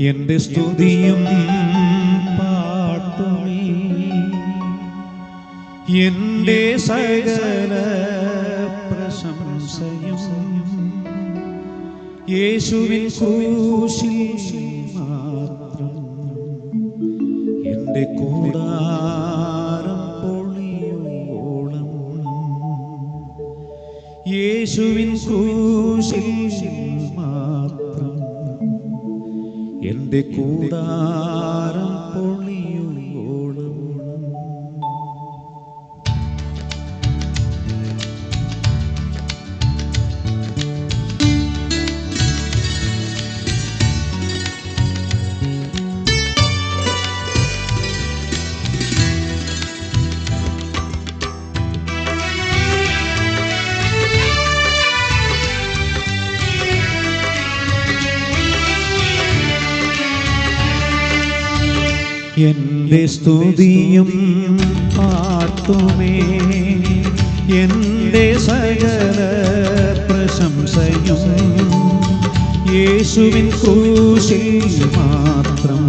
എന്റെ സ്തുതിയും പാട്ടുമേ. എന്റെ സകല പ്രശംസയും യേശുവിൻ ക്രൂശിൽ മാത്രം. എന്റെ കൂടാരം പൊളിയോളം. യേശുവിൻ ക്രൂശിൽ മാത്രം. എന്റെ കൂടാരം എന്റെ സ്തുതിയും പാട്ടുമേ എന്റെ സകല പ്രശംസയും യേശുവിൻ ക്രൂശിൽ മാത്രം.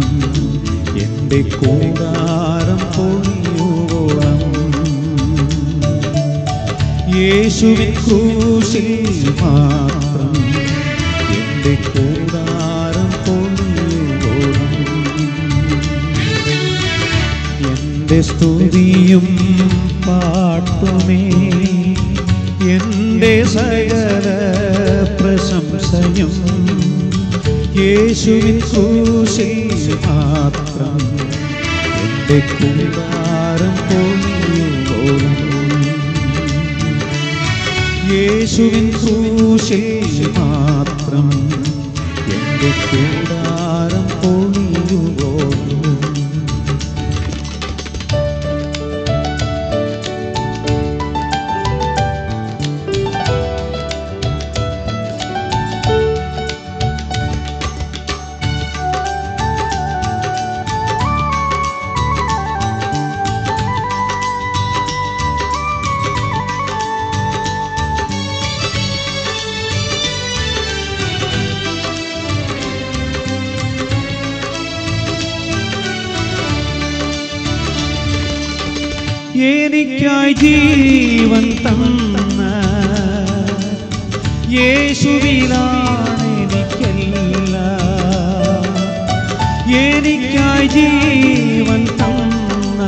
എന്റെ കൂടാരം പൊളിയോളം യേശുവിൻ ക്രൂശിൽ മാത്രം. എന്റെ കൂടാരം എന്റെ സ്തുതിയും പാട്ടുമേ. എന്റെ സകല പ്രശംസയും യേശുവിൻ ക്രൂശിൽ മാത്രം. എന്റെ കൂടാരം പോലും യേശുവിൻ ക്രൂശിൽ മാത്രം. എന്റെ കൂടാരം പൊളിയുവോളും. എനിക്കായി ജീവൻ തന്ന യേശുവിലാണ് എനിക്കല്ല. എനിക്കായി ജീവൻ തന്ന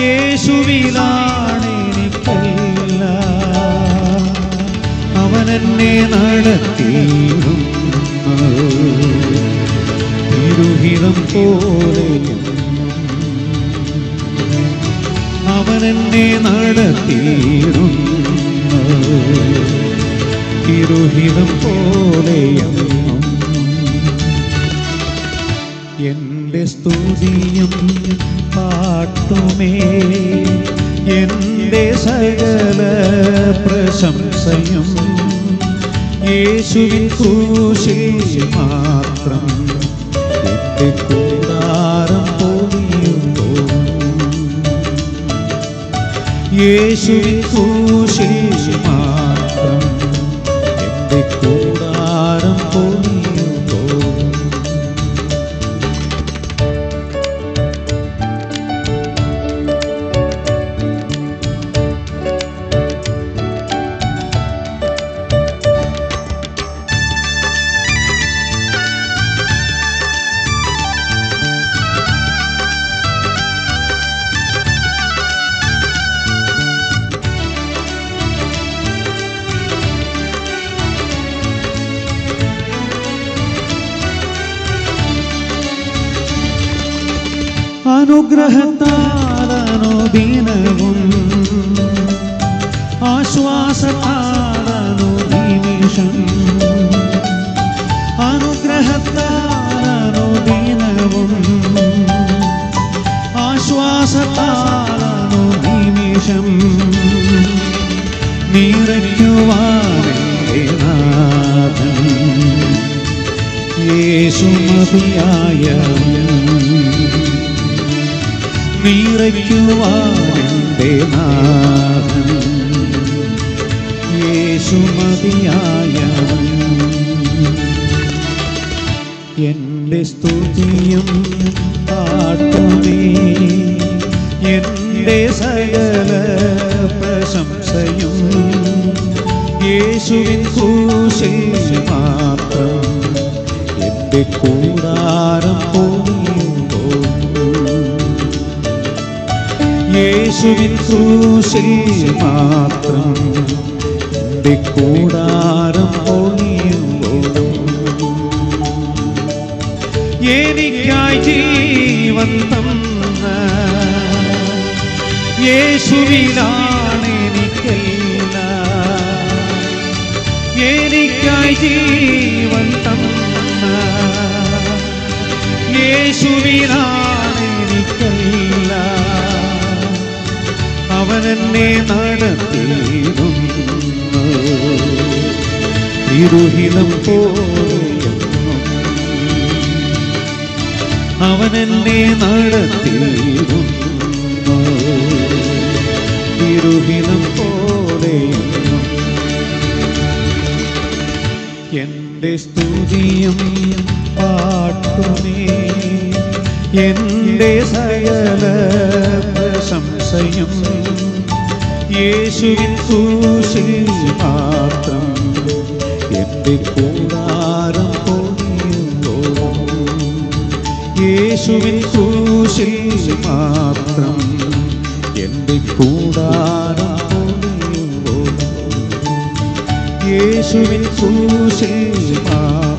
യേശുവിലാണ് എനിക്കല്ല. അവനെന്നെ നടത്തിയിരുന്നു തിരുഹിതം പോലെയും അവനെന്നെ നടത്തിയിരുന്നു. തിരുഹിതം പോലെയെന്നും എന്റെ സ്തുതിയും പാട്ടുമേ എന്റെ സകല പ്രശംസയും യേശുവിൻ കൂശേ മാത്രം എന്റെ യേശുവിൻ ക്രൂശിൽ അനുഗ്രഹത്താലനുദിനവും ആശ്വാസത്താലനുനിമിഷം അനുഗ്രഹത്താലനുദിനവും ആശ്വാസത്താലനുനിമിഷം നിറയ്ക്കുവാനെന്റെ നാഥൻ. യേശുമതിയായവൻ നിറയ്ക്കുവാനെന്റെ നാഥൻ. യേശുമതിയായവൻ എന്റെ സ്തുതിയും പാട്ടുമേ. എന്റെ സകല പ്രശംസയും യേശുവിൻ ക്രൂശിൽ മാത്രം. എന്റെ കൂടാരം പോയുമ്പോൾ യേശുവിൻ ക്രൂശിൽ മാത്രം. എന്റെ കൂടാരം പോയുമ്പോഴും എനിക്കായി ജീവൻ തന്ന യേശുവിനാണ് എനിക്കല്ല. എനിക്കായി ജീവൻ യേശുവിനാണ് അവനെന്നെ നടത്തിയിരുന്നു. തിരുഹിതം പോലെയെന്നും അവനെന്നെ നടത്തിയിരുന്നു. തിരുഹിതം പോലെയെന്നും എന്റെ സ്തുതിയും പാട്ടുമേ എന്റെ സകല പ്രശംസയും യേശുവിൻ കൂശിൽ മാത്രം എന്റെ കൂടാരം പോയുമ്പോഴും യേശുവിൻ കൂശിൽ മാത്രം എന്റെ കൂടാരം പോയുമ്പോഴും യേശുവിൻ കൂശിൽ മാത്രം